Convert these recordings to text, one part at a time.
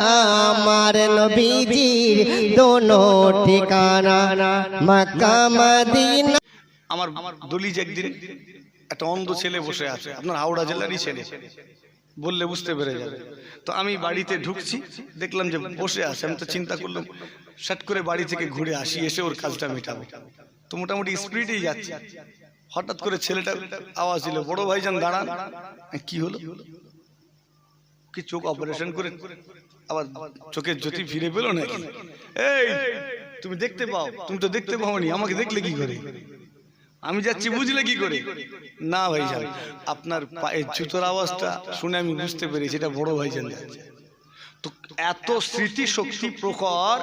আমার নবীজির দোনো ঠিকানা, মক্কা, মদিনা। আমার দলিজ একদিন একটা অন্ধ ছেলে বসে আছে, আপনার হাওড়া জেলারই ছেলে, বললে বুঝতে পেরে যাবে। তো আমি বাড়িতে ঢুকছি, দেখলাম যে বসে আছে, আমি তো চিন্তা করলাম শাট করে বাড়ি থেকে ঘুরে আসি, এসে ওর কাজটা মেটাবো। তো মোটামুটি স্পিডেই যাচ্ছি। হঠাৎ করে ছেলেটা আওয়াজ দিল, বড় ভাইজান, দাঁড়ান। কি হলো? কি চোখ অপারেশন করে আবার চোখের জ্যোতি ফিরে পেল নাকি? এই তুমি দেখতে পাও তুমি তো দেখতে পাওনি আমাকে দেখলে কি করে? আমি যাচ্ছি বুঝলে কি করে? না ভাই ভাইজান আপনার পায়ের জুতোর আওয়াজটা শুনে আমি বুঝতে পেরেছি এটা বড় ভাইজান যাচ্ছে। তো এত স্মৃতি শক্তি প্রখর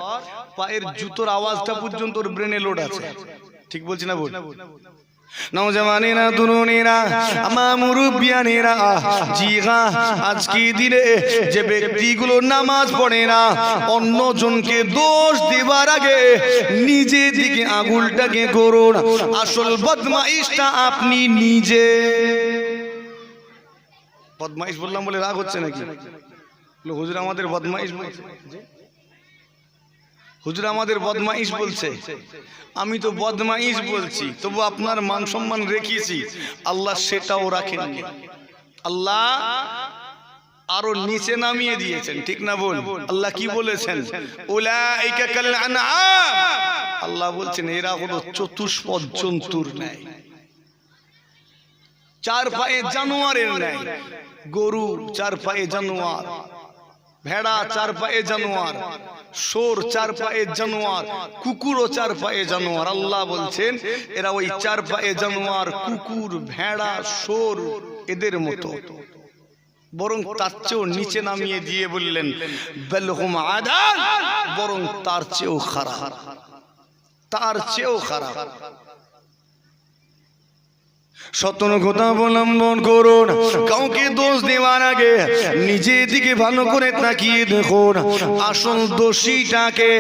পায়ের জুতোর আওয়াজটা পর্যন্ত ওর ব্রেনে লোড আছে। ঠিক বলছি না বল নওজওয়ানেরা আমার মুরব্বিয়ানেরা জি হ্যাঁ আজকে দিনে যে ব্যক্তিগুলো নামাজ পড়ে না অন্য জনকে দোষ দেবার আগে নিজে দিকে আঙুলটাকে করুন আসল বদমাইশটা আপনি নিজে। বদমাইশ বললাম বলে রাগ হচ্ছে নাকি? হুজুর, আমাদের বদমাইশ বলছে। হুজুর আমাদের বদমাইশ বলছে। আমি তো বদমাইশ বলছি, তবু আপনার মান সম্মান রেখেছি। আল্লাহ সেটাও রাখেননি আল্লাহ আরও নিচে নামিয়ে দিয়েছেন, ঠিক না বল আল্লাহ কি বলেছেন? আল্লাহ বলছেন, এরা হলো চতুষ্পদ জন্তুর চার পায়ে জানোয়ারের ন্যায়। গরু চার পায়ে জানোয়ার। ভেড়া চার পায়ে জানোয়ার সোর চার পায়ে জানোয়ার, কুকুরও চার পায়ে জানোয়ার। আল্লাহ বলছেন, এরা ওই চার পায়ে জানোয়ার, কুকুর, ভেড়া সোর এদের মতো। বরং তার চেয়েও নিচে নামিয়ে দিয়ে বললেন বেলহুম আদাল বরং তার চেয়েও খারাপ। তার চেয়েও খারাপ। সতর্কতা অবলম্বন করুন। কাউকে দোষ দেওয়ার আগে নিজের দিকে ভালো করে তাকিয়ে দেখুন। আসল দোষীটাকে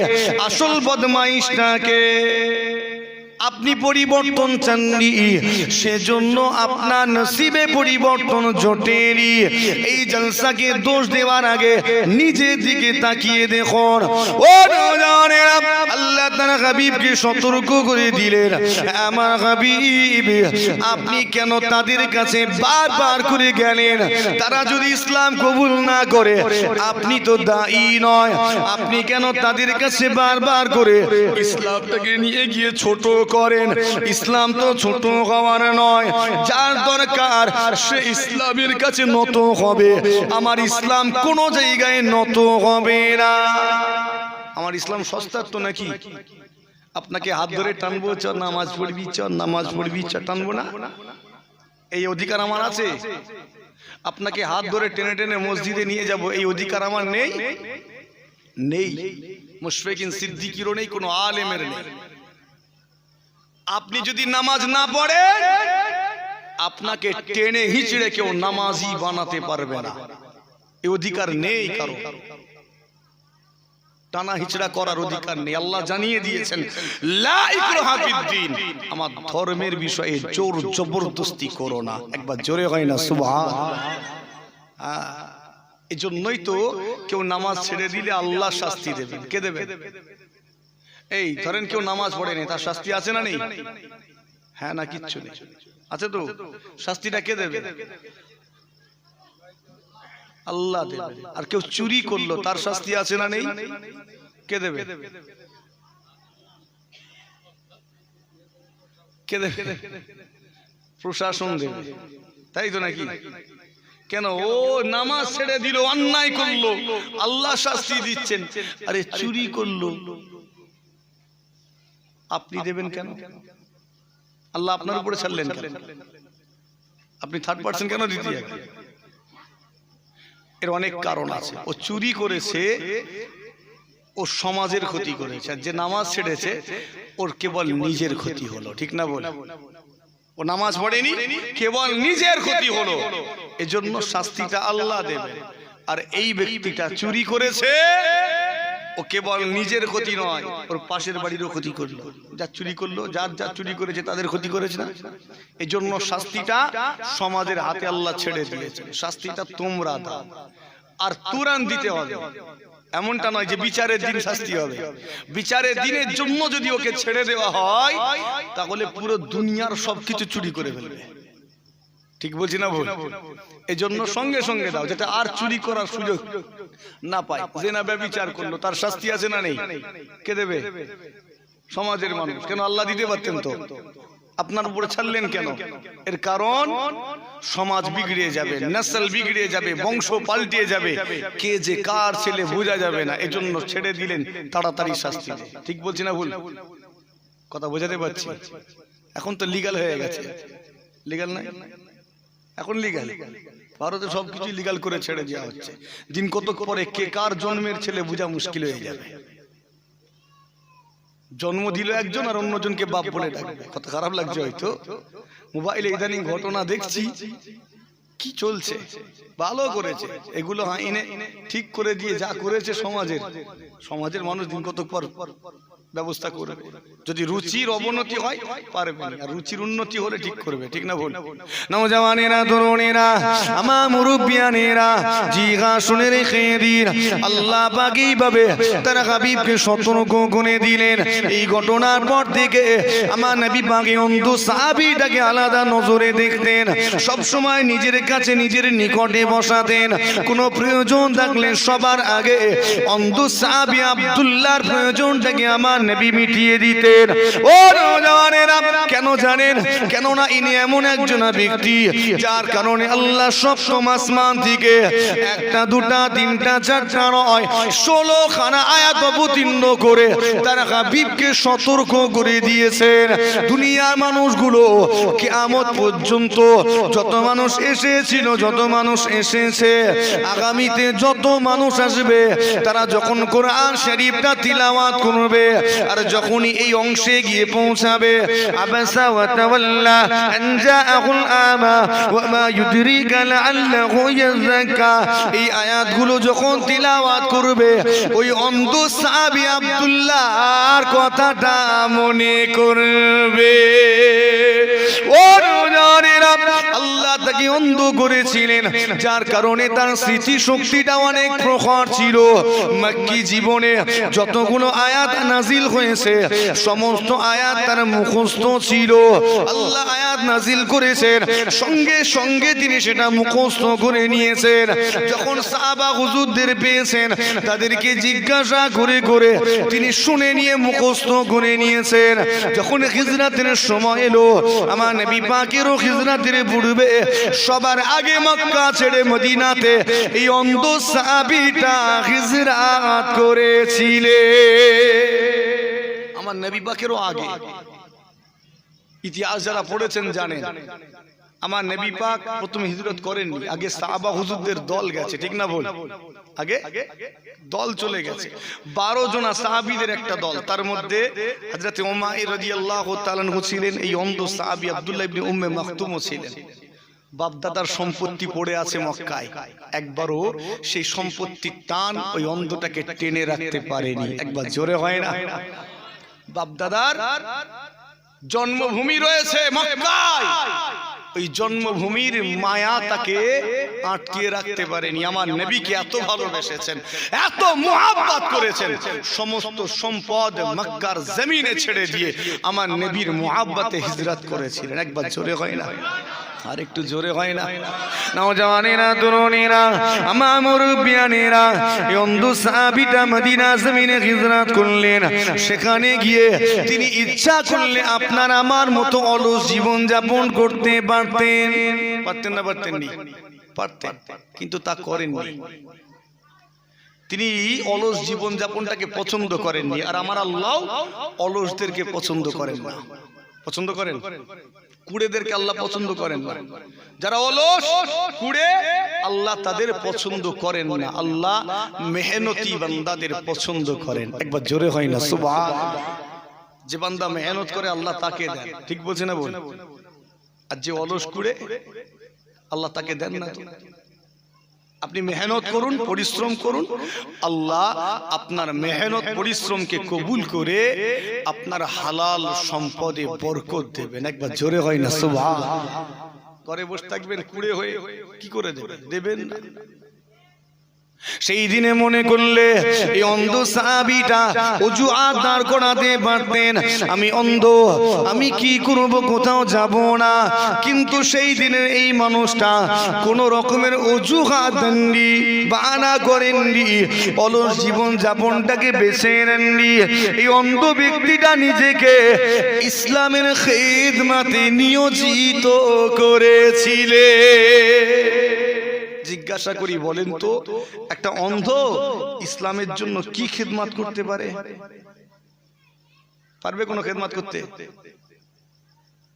আসল বদমাইশটাকে আপনি পরিবর্তন চাননি। সেজন্য আপনার নসিবে পরিবর্তন জটেনি। এই জলসাকে দোষ দেওয়ার আগে নিজের দিকে তাকিয়ে দেখুন। ও নওজওয়ানেরা, তার হাবিবকে সতর্ক করে দিলেন। আমার হাবিব, আপনি কেন তাদের কাছে বারবার করে গেলেন? তারা যদি ইসলাম কবুল না করে, আপনি তো দায়ী নয়। আপনি কেন তাদের কাছে বারবার করে ইসলামটাকে নিয়ে গিয়ে ছোট করেন? ইসলাম তো ছোট হওয়ার নয়। যার দরকার, সে ইসলামের কাছে নত হবে। আমার ইসলাম কোনো জায়গায় নত হবে না। আমার ইসলাম সস্তার তো নাকি? আপনাকে হাত ধরে টানবো চ নামাজ পড়বি চ নামাজ পড়বি চ টানবো না। এই অধিকার আমার আছে। আপনাকে হাত ধরে টেনে টেনে মসজিদে নিয়ে যাব। এই অধিকার আমার নেই। নেই। মুশফিকিন সিদ্দিকিরও নেই কোনো আলেমের নেই। আপনি যদি নামাজ না পড়েন আপনাকে টেনে হিচড়ে কেউ নামাজি বানাতে পারবে না। এই অধিকার নেই। কারও। টানা হিচড়া করার অধিকার নেই। আল্লাহ জানিয়ে দিয়েছেন আমার ধর্মের বিষয়ে জোর জবরদস্তি করো না। একবার জোরে হয় না এই জন্যই তো কেউ নামাজ ছেড়ে দিলে আল্লাহ শাস্তি দেবেন। কে দেবে? এই ধরেন কেউ নামাজ পড়েনি তার শাস্তি আছে না নেই? হ্যাঁ না কিচ্ছু নেই। আছে তো? শাস্তিটা কে দেবে? আল্লাহ আর কেউ চুরি করল, তার শাস্তি আছে না নেই? কে দেবে? কে দেবে? প্রশাসন দেবে। তাই তো নাকি? কেন? ও নামাজ ছেড়ে দিল, অন্যায় করল। আল্লাহ শাস্তি দিচ্ছেন। আরে চুরি করল। আপনি দেবেন কেন? আল্লাহ আপনার উপরে ছাড়লেন আপনি থার্ড পার্সন কেন দিতে এর অনেক কারণ আছে। ও চুরি করেছে, ও সমাজের ক্ষতি করেছে। আর যে নামাজ ছেড়েছে, ওর কেবল নিজের ক্ষতি হলো, ঠিক না বলে? ও নামাজ পড়েনি, কেবল নিজের ক্ষতি হলো। এজন্য শাস্তিটা আল্লাহ দেবে আর এই ব্যক্তিটা চুরি করেছে ও কেবল নিজের ক্ষতি নয়, ওর পাশের বাড়িরও ক্ষতি করল। যা চুরি করল, যার যা চুরি করেছে তাদের ক্ষতি করেছে না। এই জন্য শাস্তিটা সমাজের হাতে আল্লাহ ছেড়ে দিয়েছে শাস্তিটা তোমরা দাও। আর তুরান দিতে হবে। এমনটা নয় যে বিচারের দিন শাস্তি হবে। বিচারের দিনের জন্য যদি ওকে ছেড়ে দেওয়া হয়, তাহলে পুরো দুনিয়ার সবকিছু চুরি করে ফেলবে। ঠিক বলছি না ভুল? এই জন্য সঙ্গে সঙ্গে দাও যেটা আর চুরি করার সুযোগ না পায়। যে না ব্যবচার করল তার শাস্তি আছে না নেই? কে দেবে? সমাজের মানুষ। কেন আল্লাহ দিতে পারতেন তো? আপনার উপরে ছাড়লেন কেন? এর কারণ সমাজ বিগড়ে যাবে ন্যাশনাল বিগড়ে যাবে বংশ পাল্টিয়ে যাবে। কে যে কার ছেলে বোঝা যাবে না এজন্য ছেড়ে দিলেন তাড়াতাড়ি শাস্তি। ঠিক বলছি না ভুল? কথা বোঝাতে পারছি। এখন তো লিগাল হয়ে গেছে। লিগাল নাই? এখন লিগাল ভারতে সবকিছু লিগাল করে ছেড়ে দেওয়া হচ্ছে। দিন কত পরে কে কার জন্মের ছেলে বোঝা মুশকিল হয়ে যাবে। জন্ম দিল একজন আর অন্যজনকে বাপ বলে ডাকবে। কত খারাপ লাগছে হয়তো। মোবাইলে ইদানিং ঘটনা দেখছি। কি চলছে? ভালো করেছে। এগুলো আইনে ঠিক করে দিয়ে যা করেছে সমাজের। সমাজের মানুষ দিন কত পর ব্যবস্থা করবে। যদি রুচির অবনতি হয় পারবে না। আর রুচির উন্নতি হলে ঠিক করবে ঠিক না ভুল? নওজওয়ানেরা তরুণেরা আমার মুরব্বিয়ানেরা জিগা শুনে রেখে দিন। আল্লাহ পাক এইভাবে তার হাবিবকে সতর্ক করে দিলেন। এই ঘটনার পর থেকে আমার নবী পাকে অন্ধ সাহাবিটাকে আলাদা নজরে দেখতেন। সব সময় নিজের কাছে নিজের নিকটে বসাতেন। কোনো প্রয়োজন থাকলে সবার আগে অন্ধ সাহাবি আব্দুল্লাহর প্রয়োজনটাকে আমার নবী মিটিয়ে দিতেন। ও নওজওয়ানেরা কেন জানেন, কেননা ইনি এমন একজন ব্যক্তি, যার কারণে আল্লাহ সপ্তম আসমান থেকে একটা, দুটা, তিনটা, চারটা নয় ষোলো খানা আয়াত অবতীর্ণ করে তার হাবিবকে সতর্ক করে দিয়েছেন। দুনিয়ার মানুষগুলো কেয়ামত পর্যন্ত যত মানুষ এসেছিল, যত মানুষ এসেছে, আগামীতে যত মানুষ আসবে, তারা যখন কোরআন শরীফটা তিলাওয়াত করবে আর যখনই এই অংশে গিয়ে পৌঁছাবে, আবাসা ওয়া তাওয়াল্লা আন আমা ওয়া মা ইউদরিকা লাআল্লাহু ইয়াযাক্কা এই আয়াতগুলো যখন তিলাওয়াত করবে, ওই অন্ধ সাহাবী কথাটা মনে করবে। তাকে অন্ধ করেছিলেন, যার কারণে তার স্মৃতি শক্তিটা অনেক প্রখর ছিল। মাক্কি জীবনে যতগুলো আয়াত নাজিল হয়েছে, সমস্ত আয়াত তার মুখস্থ ছিল। আল্লাহ আয়াত নাজিল করেছেন, সঙ্গে সঙ্গে তিনি সেটা মুখস্থ করে নিয়েছেন। যখন সাহাবা হুজুরদের পেয়েছেন, তাদেরকে জিজ্ঞাসা করে করে তিনি শুনে নিয়ে মুখস্থ করে নিয়েছেন। যখন হিজরাতের সময় এলো, আমার নবী পাকেরও হিজরাতের পূর্বে সবার আগে মক্কা ছেড়ে মদিনাতে এই অন্ধ সাহাবিটা হিজরাত করেছিলে। আমার নবী পাকেরও আগে। ইতিহাস যারা পড়েছেন জানেন। আমার নবী পাক প্রথমে হিজরত করেননি, আগে সাহাবা হুজুরদের দল গেছে, ঠিক না বল আগে? দল চলে গেছে। বারো জনা সাহাবিদের একটা দল, তার মধ্যে হযরত উমাইর রাদিয়াল্লাহু তাআলা ছিলেন, এই অন্ধ সাহাবী আব্দুল্লাহ ইবনে উম্মে মাকতুমও ছিলেন। বাপদাদার সম্পত্তি পড়ে আছে মক্কায়। একবারও সেই সম্পত্তির টান ওই অন্ধটাকে টেনে রাখতে পারেনি। একবার জোরে হয় না। বাপদাদার জন্মভূমি রয়েছে মক্কায়। ওই জন্মভূমির মায়া তাকে আটকিয়ে রাখতে পারেনি। আমার নবীকে এত ভালোবেসেছেন এত মোহাব্বত করেছেন। সমস্ত সম্পদ মক্কার জমিনে ছেড়ে দিয়ে আমার নবীর মোহাব্বতে হিজরত করেছিলেন। একবার জোরে হয় না? আর একটু জোরে হয় না? নওজওয়ানেরা তরুণেরা আমার মুরব্বিয়ানেরা অন্ধ সাহাবীটা মদিনা জমিনে হিজরত করলেন। সেখানে গিয়ে তিনি ইচ্ছা করলে আপনার আমার মতো অলস জীবন যাপন করতে পারতেন। পারতেন। না পারতেন নি পারতেন কিন্তু তা করেননি। তিনি অলস জীবন যাপনটাকে পছন্দ করেননি আর আমার আল্লাহ অলসদেরকে পছন্দ করেন না। পছন্দ করেন? কুড়েদেরকে আল্লাহ পছন্দ করেন না। যারা অলস কুড়ে আল্লাহ তাদের পছন্দ করেন না। আল্লাহ মেহনতি বান্দাদের পছন্দ করেন। একবার জোরে হয় না সুবহান। যে বান্দা মেহনত করে আল্লাহ তাকে দেন ঠিক বলছে না বল? আর যে অলস কুড়ে আল্লাহ তাকে দেন না। আপনি মেহনত করুন পরিশ্রম করুন। আল্লাহ আপনার মেহনত পরিশ্রমকে কবুল করে আপনার হালাল সম্পদে বরকত দেবেন। একবার জোরে হয় না সুবহান। ঘরে বসে থাকবেন কুড়ে হয়ে কি করে দেবেন? দেবেন সেই দিনে মনে করলে এই অন্ধ সাহাবিটা অজু আর দাঁড় করাতে পারতেন। আমি অন্ধ, আমি কি করব, কোথাও যাব না। কিন্তু সেই দিনের এই মানুষটা কোন রকমের অজুহাত দেননি বানা করেননি, অলস জীবন যাপনটাকে বেছে নেননি। এই অন্ধ ব্যক্তিটা নিজেকে ইসলামের খেদমাতে নিয়োজিত করেছিলে জিজ্ঞাসা করি, বলেন তো, একটা অন্ধ ইসলামের জন্য কি খেদমাত করতে পারে? পারবে কোনো খেদমাত করতে?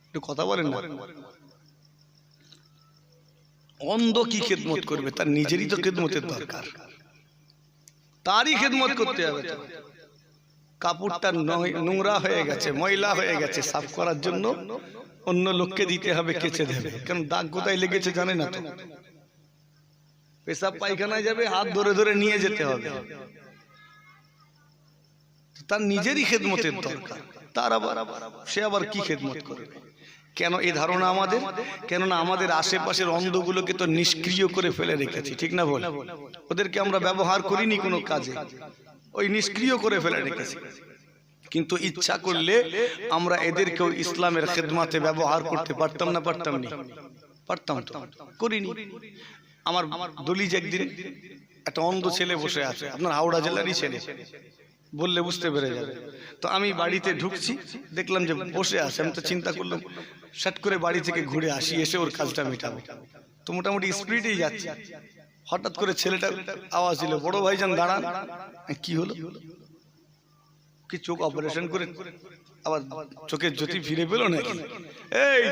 একটু কথা বলেন না। অন্ধ কি খেদমত করবে? তার নিজেরই তো খেদমতের দরকার। তারই খেদমত করতে হবে কাপড়টা নোংরা হয়ে গেছে, ময়লা হয়ে গেছে, সাফ করার জন্য অন্য লোককে দিতে হবে, কেচে দেবে। কারণ দাগ কোথায় লেগেছে জানে না তো? পেশাব পায়খানায় যাবে হাত ধরে ধরে নিয়ে যেতে হবে। তার নিজেরই খেদমতের দরকার। তার আবার সে আবার কি খেদমত করবে? কেন এই ধারণা আমাদের? কেননা আমাদের আশেপাশের অন্ধগুলোকে তো নিষ্ক্রিয় করে ফেলে রেখেছি ঠিক না বল? ওদেরকে আমরা ব্যবহার করিনি কোনো কাজে। ওই নিষ্ক্রিয় করে ফেলে রেখেছি। কিন্তু ইচ্ছা করলে আমরা এদেরকেও ইসলামের খেদমাতে ব্যবহার করতে পারতাম না পারতাম না পারতাম তো। করিনি। আমার দলিজ একদিন একটা অন্ধ ছেলে বসে আছে। আপনার হাওড়া জেলারই ছেলে। বললে বুঝতে পেরে যাবে। তো আমি বাড়িতে ঢুকছি, দেখলাম যে বসে আছে। আমি তো চিন্তা করলাম শাট করে বাড়ি থেকে ঘুরে আসি, এসে ওর কাজটা মেটাবো। তো মোটামুটি স্পিডেই যাচ্ছে। হঠাৎ করে ছেলেটা আওয়াজ দিল বড় ভাই ভাইজান, দাঁড়ান। কি হলো? কি চোখ অপারেশন করে আবার চোখের জ্যোতি ফিরে পেল নাকি? এই,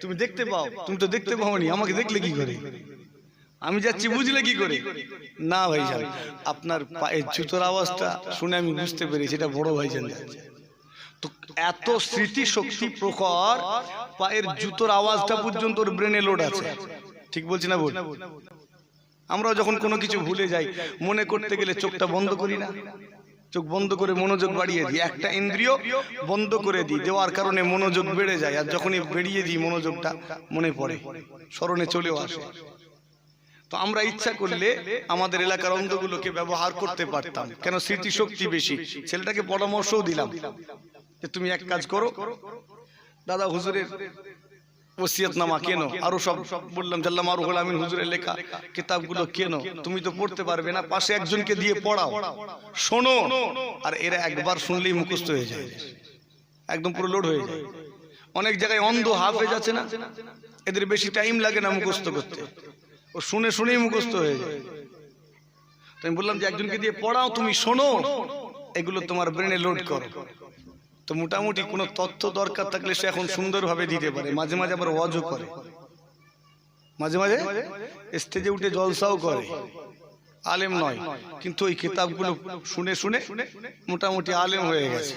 তুমি দেখতে পাও, তুমি তো দেখতে পাওনি, আমাকে দেখলে কি করে? আমি যাচ্ছি বুঝলে কি করে? না ভাইজান আপনার পায়ের জুতোর আওয়াজটা শুনে আমি বুঝতে পেরেছি এটা বড় ভাইজান যাচ্ছে। তো এত স্মৃতি শক্তি প্রখর পায়ের জুতোর আওয়াজটা পর্যন্ত ওর ব্রেনে লোড আছে। ঠিক বলছি না বল আমরা যখন কোনো কিছু ভুলে যাই মনে করতে গেলে চোখটা বন্ধ করি না। চোখ বন্ধ করে মনোযোগ বাড়িয়ে দিই। একটা ইন্দ্রিয় বন্ধ করে দিই। দেওয়ার কারণে মনোযোগ বেড়ে যায়। আর যখনই বেরিয়ে দিই মনোযোগটা মনে পড়ে। স্মরণে চলেও আসে। তো আমরা ইচ্ছা করলে আমাদের এলাকার অন্ধগুলোকে ব্যবহার করতে পারতাম। কেন স্মৃতিশক্তি বেশি। ছেলেটাকে পরামর্শও দিলাম যে তুমি এক কাজ করো। দাদা হুজুরের ওসিয়তনামা কেন? আরও সব বললাম জাল্লাম আরুহুল আমিন হুজুরের লেখা কিতাবগুলো কেন? তুমি তো পড়তে পারবে না পাশে একজনকে দিয়ে পড়াও। শোনো! আর এরা একবার শুনলেই মুখস্থ হয়ে যায়। একদম পুরো লোড হয়ে যায়। অনেক জায়গায় অন্ধ হাফেজ আছে না? এদের বেশি টাইম লাগে না মুখস্থ করতে। ও শুনে শুনেই মুখস্থ হয়ে যায়। তো আমি বললাম যে, একজনকে দিয়ে পড়াও, তুমি শোনো, এগুলো তোমার ব্রেনে লোড করো। তো মোটামুটি কোনো তথ্য দরকার থাকলে সে এখন সুন্দরভাবে দিতে পারে। মাঝে মাঝে আবার ওয়াজও করে। মাঝে মাঝে স্টেজে উঠে জলসাও করে। আলেম নয়, কিন্তু ওই কিতাবগুলো শুনে শুনে মোটামুটি আলেম হয়ে গেছে।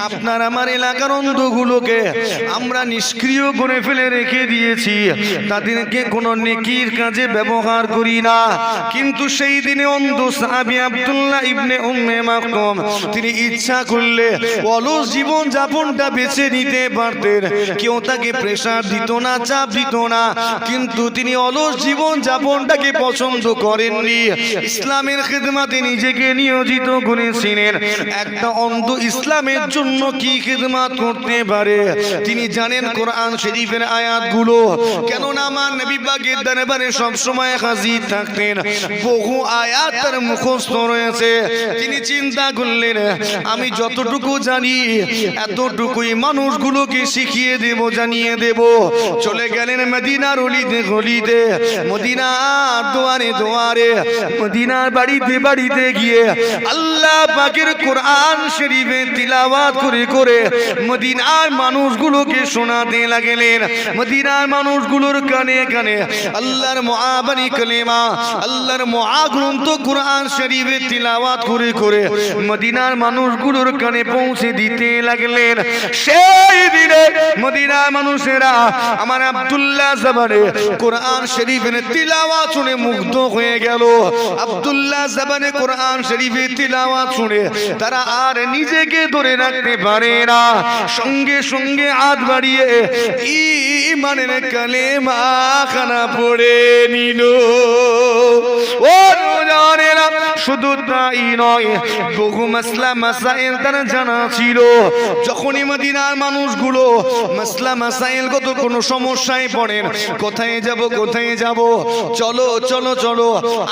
আপনার আমার এলাকার অন্ধগুলোকে আমরা নিষ্ক্রিয় করে ফেলে রেখে দিয়েছি। তাদেরকে কোনো নেকির কাজে ব্যবহার করি না। কিন্তু সেই দিনে অন্ধ সাহাবি আব্দুল্লাহ ইবনে উম্মে তিনি ইচ্ছা করলে অলস জীবন যাপনটা বেছে নিতে পারতেন। কেউ তাকে প্রেসার দিত না, চাপ দিত না। কিন্তু তিনি অলস জীবন যাপনটাকে পছন্দ করেননি। ইসলামের খেদমাতে নিজেকে নিয়োজিত করেছিলেন। একটা অন্ধ ইসলামের জন্য কি খেদমাত করতে পারে? তিনি জানেন কোরআন শরীফের আয়াতগুলো। নবী দরবারে হাজির থাকতেন। বহু আয়াত তার মুখস্থ রয়েছে। তিনি চিন্তা করলেন, আমি যতটুকু জানি, এতটুকুই মানুষগুলোকে শিখিয়ে দেব, জানিয়ে দেব। চলে গেলেন মদিনার অলিতে গলিতে, মদিনার দুয়ারে দুয়ারে, মদিনার বাড়িতে বাড়িতে গিয়ে আল্লাহ পাকের কোরআন শরীফে তিলাওয়াত করে করে মদিনার মানুষগুলোকে শোনাতে লাগলেন। মদিনার মানুষগুলোর কানে কানে আল্লাহর মহাবানী কলেমা, আল্লাহর মহাগ্রন্থ কোরআন শরীফে তিলাওয়াত করে করে মদিনার মানুষগুলোর কানে পৌঁছে দিতে লাগলেন। সেই দিনে মদিনার মানুষেরা আমার আব্দুল্লাহ জবানে কোরআন শরীফের তিলাওয়াত শুনে মুগ্ধ হয়ে গেল। আব্দুল্লাহ জবানে কোরআন শরীফের তিলাওয়াত শুনে তারা আর নিজেকে ধরে রাখতে পারে না। সঙ্গে সঙ্গে হাত বাড়িয়ে ইমানের কালে খানা পড়ে নিল। ও জানেরা শুধু তাই নয়, বহু মাসলা মাসাইল তার জানা ছিল। যখনই মদিনার মানুষগুলো মাসলা মাসাইল কত কোনো সমস্যায় পড়েন, কোথায় যাব কোথায় যাব? চলো চলো চলো,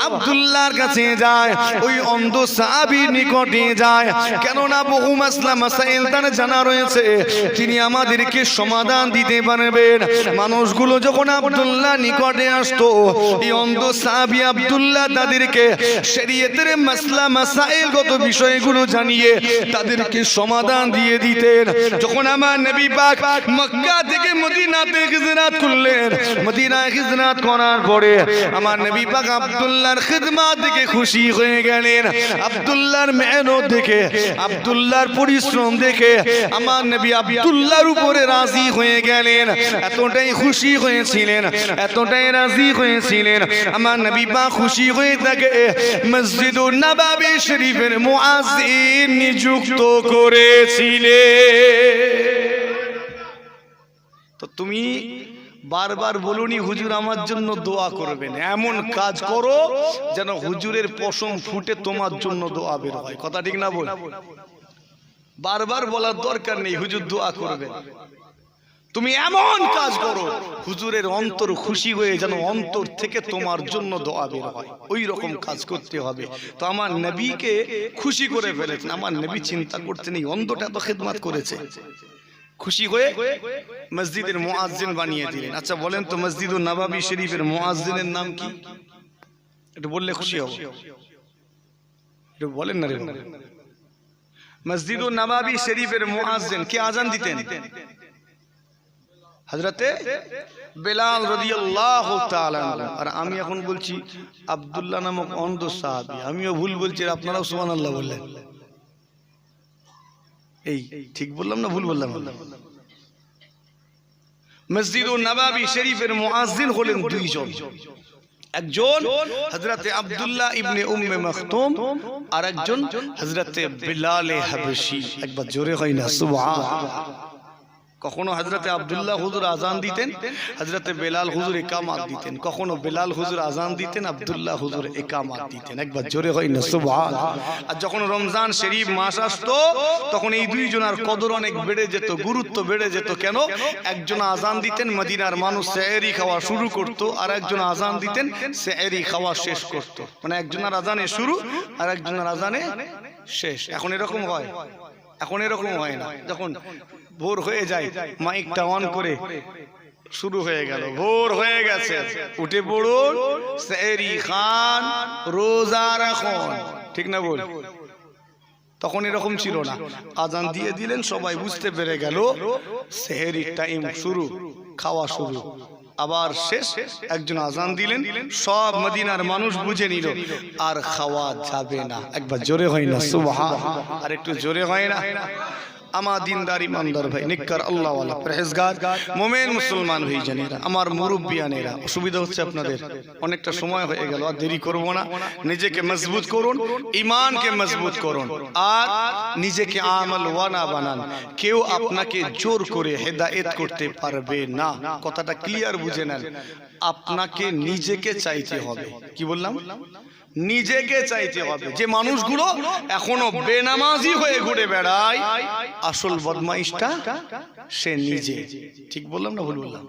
আব্দুল্লাহর কাছে যায়, ওই অন্ধ সাহাবীর নিকটে যায়। কেননা বহু মাসলা মাসাইল তার জানা রয়েছে, তিনি আমাদেরকে সমাধান দিতে পারবেন। মানুষগুলো যখন আব্দুল্লাহ নিকটে আসতো, এই অন্ধ সাহাবী আব্দুল্লাহ তাদেরকে শরীয়তের মাসলা মাসাইল গত বিষয়গুলো জানিয়ে তাদেরকে সমাধান দিয়ে দিতেন। যখন আমার নবী পাক মক্কা থেকে মদিনাতে হিজরত করলেন, মদিনায় হিজরত করার পরে আমার নবী পাক আব্দুল্লাহর খিদমত দেখে খুশি হয়ে গেলেন। আব্দুল্লাহর মেহনত দেখে, আব্দুল্লাহর পরিশ্রম দেখে আমার নবী আব্দুল্লাহর উপরে রাজি হয়ে গেলেন। এতটাই খুশি হয়েছিলেন, এতটাই রাজি হয়েছিলেন। আমার নবী পাক খুশি হয়ে থাকে মসজিদুল নবাবী শরীফের মুআজ্জিন নিযুক্ত করেছিলেন তো তুমি বারবার বলুনি, হুজুর আমার জন্য দোয়া করবেন। এমন কাজ করো যেন হুজুরের পশম ফুটে তোমার জন্য দোয়া বের হয়। কথা ঠিক না বল? বারবার বলার দরকার নেই, হুজুর দোয়া করবেন। তুমি এমন কাজ করো, হুজুরের অন্তর খুশি হয়ে যেন অন্তর থেকে তোমার জন্য দোয়া বের হয়। ওই রকম কাজ করতে হবে। তো আমার নবীকে খুশি করে ফেলেছেন। আমার নবী চিন্তা করতে নেই অন্ধটা তো খেদমাত করেছে। খুশি হয়ে মসজিদের মুআজ্জিন বানিয়ে দিলেন। আচ্ছা বলেন তো মসজিদুল নবাবী শরীফের মুআজ্জিনের নাম কি? একটু বললে খুশি হব। একটু বলেন না রে মসজিদুল নবাবী শরীফের মুআজ্জিন কে আজান দিতেন? হযরতে বেলাল রাদিয়াল্লাহু আর আমি এখন বলছি আব্দুল্লাহ নামক অন্ধ সাহাবী। আমিও ভুল বলছি আপনারাও সুবহানাল্লাহ বললেন। এই, ঠিক বললাম না ভুল বললাম? মসজিদ ও নবাবী শরীফের মুআজ্জিন হলেন দুইজন। একজন হযরতে আব্দুল্লাহ ইবনে উম্মে মাখতুম আর একজন হযরতে বিলাল হাবশী। একবার জোরে হয় না, সুবহান। কখনো হজরতে আব্দুল্লাহ হুজুর আজান দিতেন হজরতে বেলাল হুজুর একামাত দিতেন। কখনো বেলাল হুজুর আজান দিতেন, আব্দুল্লাহ হুজুর একামাত দিতেন। একবার জোরে হয় না, সুবহান। আর যখন রমজান শরীফ মাস আসতো, তখন এই দুইজনের কদর অনেক বেড়ে যেত, গুরুত্ব বেড়ে যেত। কেন? একজন আজান দিতেন, মদিনার মানুষ সেহরি খাওয়া শুরু করত, আর একজন আজান দিতেন, সেহরি খাওয়া শেষ করত। মানে একজনের আজানে শুরু, আর একজনের আজানে শেষ। এখন এরকম হয়। এখন এরকম হয় না। যখন ভোর হয়ে যায় মাইকটা অন করে শুরু হয়ে গেল। ভোর হয়ে গেছে। উঠে পড়ুন সেরি খান, রোজা রাখুন। ঠিক না বল তখন এরকম ছিল না। আজান দিয়ে দিলেন, সবাই বুঝতে পেরে গেল সেহেরি টাইম শুরু, খাওয়া শুরু। আবার শেষ, একজন আজান দিলেন, সব মদিনার মানুষ বুঝে নিল, আর খাওয়া যাবে না। একবার জোরে হয় না, সুবহান। আর একটু জোরে হয় না। আমার দিনদার ইমানদার ভাই, নিকার আল্লাহ ওয়ালা পরহেজগার, মোমেন মুসলমান ভাই জানেরা আমার মুরব্বিয়ানেরা অসুবিধা হচ্ছে আপনাদের, অনেকটা সময় হয়ে গেল, আর দেরি করব না। নিজেকে মজবুত করুন ইমানকে মজবুত করুন, আর নিজেকে আমল ওয়ানা বানান। কেউ আপনাকে জোর করে হেদায়েত করতে পারবে না। কথাটা ক্লিয়ার বুঝে নেন। আপনাকে নিজেকে চাইতে হবে। কি বললাম? নিজেকে চাইতে হবে। যে মানুষগুলো এখনও বেনামাজি হয়ে ঘুরে বেড়ায়। আসল বদমাইশটা সে নিজে। ঠিক বললাম না ভুল বললাম?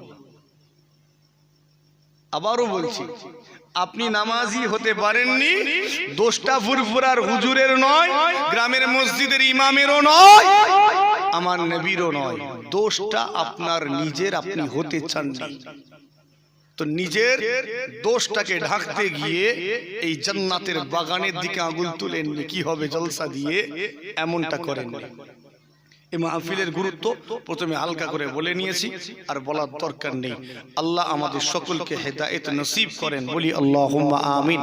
আবারও বলছি আপনি নামাজি হতে পারেননি দোষটা ফুরফুরার হুজুরের নয় গ্রামের মসজিদের ইমামেরও নয় আমার নবীরও নয়। দোষটা আপনার নিজের আপনি হতে চাননি। তো নিজের দোষটাকে ঢাকতে গিয়ে এই জান্নাতের বাগানের দিকে আঙুল তুলেননি। কি হবে জলসা দিয়ে? এমনটা করেননি। মাহফিলের গুরুত্ব প্রথমে হালকা করে বলে নিয়েছি, আর বলার দরকার নেই। আল্লাহ আমাদের সকলকে হেদায়েত নসিব করেন, বলি আল্লাহ আমিন।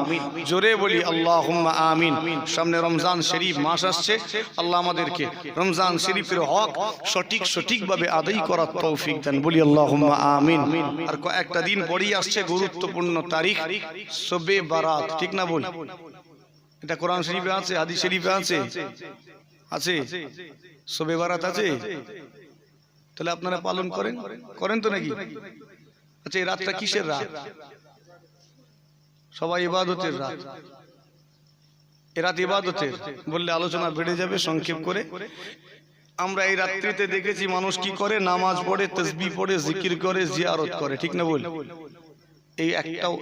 জোরে বলি আল্লাহ আমিন। সামনে রমজান শরীফ মাস আসছে, আল্লাহ আমাদেরকে রমজান শরীফের হক সঠিক সঠিকভাবে আদায় করার তৌফিক দেন, বলি আল্লাহ আমিন। আর কয়েকটা দিন পরেই আসছে গুরুত্বপূর্ণ তারিখ, সবে বারাত, ঠিক না বল? এটা কোরআন শরীফে আছে, হাদিস শরীফে আছে? আছে। শোবে বারাত আছে? তাহলে আপনারা পালন করেন। করেন তো নাকি? আচ্ছা এই রাতটা কিসের রাত? সবাই ইবাদতের রাত। এ রাত ইবাদতের। বললে আলোচনা বেড়ে যাবে, সংক্ষেপ করে। আমরা এই রাত্রিতে দেখেছি মানুষ কি করে? নামাজ পড়ে তসবি পড়ে, জিকির করে, জিয়ারত করে। ঠিক না বল? এই একটাও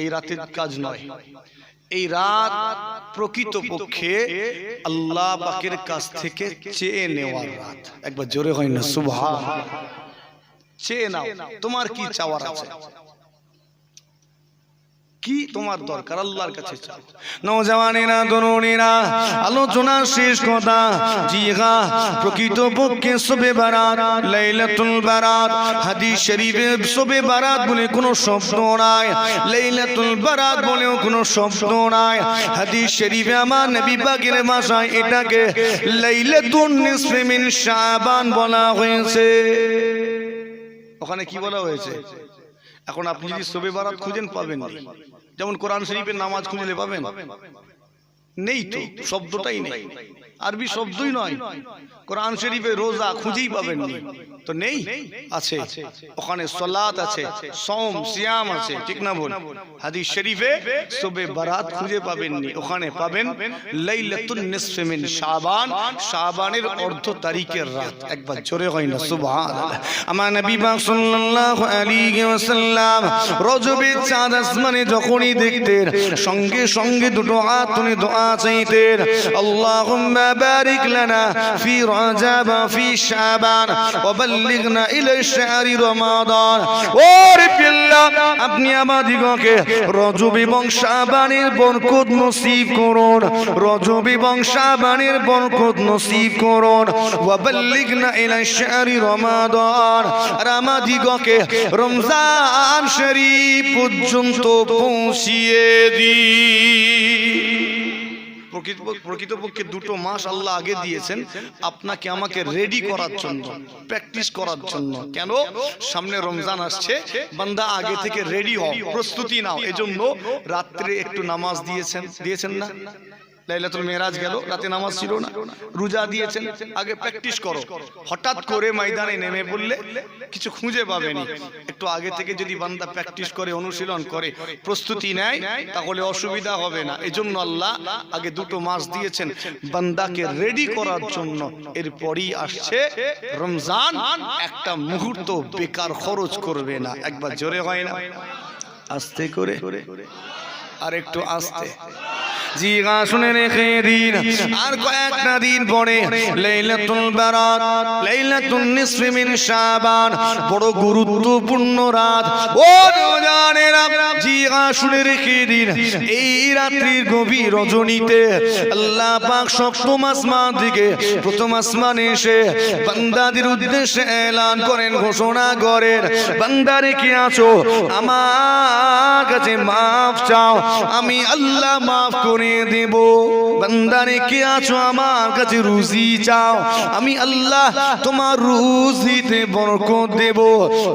এই রাতের কাজ নয়। এই রাত প্রকৃত পক্ষে আল্লাহ পাকের কাছ থেকে চেয়ে নেওয়ার রাত। একবার জোরে হয় না সুভা চেয়ে নাও। তোমার কি চাওয়ার আছে? কি তোমার দরকার? আল্লাহর কাছে চাও। নওজওয়ানেরা তরুণীরা আলোচনা শেষ কথা জি হ্যাঁ প্রকৃত পক্ষে সবে বারাত, লাইলাতুল বারাত, হাদিস শরীফে সবে বারাত বলে কোনো শব্দ নাই। লাইলাতুল বারাত বলেও কোনো শব্দ নাই। হাদিস শরীফে আমার নবী পাকের ভাষায় এটাকে লাইলাতুন নিসফে মিন শাবান বলা হয়েছে। ওখানে কি বলা হয়েছে? এখন আপনি যদি সবে বারাত খুঁজেন পাবেন। যেমন কোরআন শরীফের নামাজ খুঁজলে পাবেন। নেই তো শব্দটাই নেই। আরবি শব্দই নয়। কোরআন শরীফে রোজা খুঁজেই পাবেন না। তো নেই? আছে। ওখানে সলাত আছে সোম সিয়াম আছে ঠিক না বল হাদিস শরীফে সবে বারাত খুঁজে পাবেননি ওখানে পাবেন লাইলাতুন নিসফে মিন শাবান। শাবানের অর্ধ তারিখের রাত। একবার জোরে হয় না সুবহানাল্লাহ। আমার নবী পাক সাল্লাল্লাহু আলাইহি ওয়াসাল্লাম রজবের চাঁদ আসমানে যখনই দেখতেন সঙ্গে সঙ্গে দুটো হাত তুলে দোয়া চাইতেন আল্লাহুম্মা বারিক লানা ফি রজব ফি শাবান ওয়া বাল্লিগনা ইলা শাহরি রমাদান ও রে পিল্লা আপনি আমাদিগকে রজব এবং শাবানের বরকত নসিব করুন। রজব এবং শাবানের বরকত নসিব করুন। ওয়া বাল্লিগনা ইলা শাহরি রমাদান। আর আমাদিগকে রমজান শরীফ পর্যন্ত পৌঁছিয়ে দি প্রকৃত- প্রকৃতপক্ষে দুটো মাস আল্লাহ আগে দিয়েছেন। আপনাকে আমাকে রেডি করার জন্য প্র্যাকটিস করার জন্য। কেন? সামনে রমজান আসছে। বান্দা আগে থেকে রেডি হও। প্রস্তুতি নাও। এজন্য রাত্রে একটু নামাজ দিয়েছেন। দিয়েছেন না? লাইলাতুল মেরাজ গেল রাতে নামাজ ছিল না রোজা দিয়েছেন আগে প্র্যাকটিস করো। হঠাৎ করে ময়দানে নেমে পড়লে কিছু খুঁজে পাবেনি একটু আগে থেকে যদি বান্দা প্র্যাকটিস করে অনুশীলন করে প্রস্তুতি নেয় তাহলে অসুবিধা হবে না। এজন্য আল্লাহ আগে দুটো মাস দিয়েছেন। বান্দাকে রেডি করার জন্য। এরপরই আসছে রমজান। একটা মুহূর্ত বেকার খরচ করবে না। একবার জোরে হয় না। আস্তে করে। আর একটু আস্তে জি গা শুনে রেখে দিন। আর কয়েকটা দিন পরে লাইলাতুল বারাত, লাইলাতুন নিসফি মিন শাবান, বড় গুরুত্বপূর্ণ রাত। ও জানেরা জি গা শুনে রেখে দিন। এই রাত্রির গভীর রজনীতে আল্লাহ পাক সপ্তম আসমান থেকে প্রথম আসমানে এসে বান্দাদের উদ্দেশ্যে এলান করেন, ঘোষণা করেন, বান্দারে কি আছো? আমার কাছে মাফ চাও। আমি আল্লাহ মাফ করে। দেব। বান্দারে, কে আছো আমার কাছে রুজি চাও? আমি আল্লাহ তোমার রুজিতে বরকত দেব।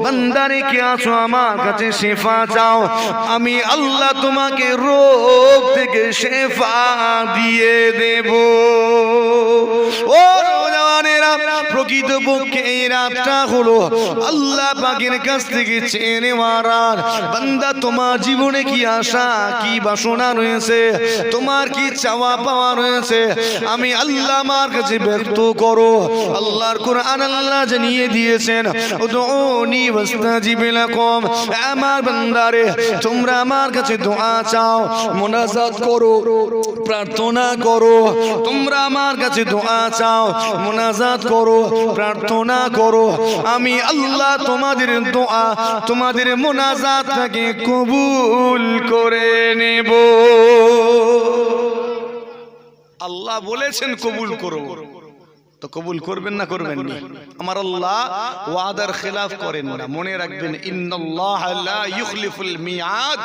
বান্দারে, কে আছো আমার কাছে শেফা চাও? আমি আল্লাহ তোমাকে রোগ থেকে শেফা দিয়ে দেব। ও নওজওয়ানেরা প্রকৃত পক্ষে এই রাতটা হলো আল্লাহ পাকের কাছ থেকে নেওয়া রাত বান্দা, তোমার জীবনে কি আশা, কি বাসনা রয়েছে? তোমার কি চাওয়া পাওয়া রয়েছে? আমি আল্লাহ আমার কাছে ব্যক্ত করো। আল্লাহর কোরআন আল্লাহ জানিয়ে দিয়েছেন উদউনি ওয়াস্তাজিব লাকুম। আমার বান্দারে, তোমরা আমার কাছে দোয়া চাও, মোনাজাত করো, প্রার্থনা করো। তোমরা আমার কাছে দোয়া চাও, মোনাজাত করো, প্রার্থনা করো। আমি আল্লাহ তোমাদের দোয়া, তোমাদের মোনাজাতটাকে কবুল করে নেব। আল্লাহ বলেছেন কবুল করো। তো কবুল করবেন না করবেন না? আমার আল্লাহ ওয়াদার খেলাফ করেন না। মনে রাখবেন, ইন্নাল্লাহ লা ইউখলিফুল মিয়াদ।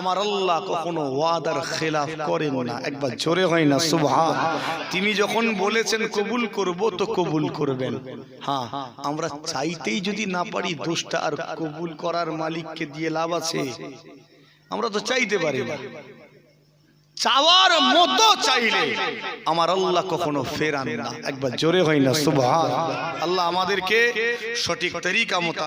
আমার আল্লাহ কখনো ওয়াদার খেলাফ করেন না। একবার জোরে হয় না, সুবহান। তিনি যখন বলেছেন, কবুল করব তো কবুল করবেন। হ্যাঁ আমরা চাইতেই যদি না পারি, দোষটা আর কবুল করার মালিককে দিয়ে লাভ আছে। আমরা তো চাইতে পারি না। চাওয়ার মতো চাইলে আমার আল্লাহ কখনো ফেরান না। একবার জোরে হয় না সুবহান আল্লাহ আমাদেরকে সঠিক তরিকা মতো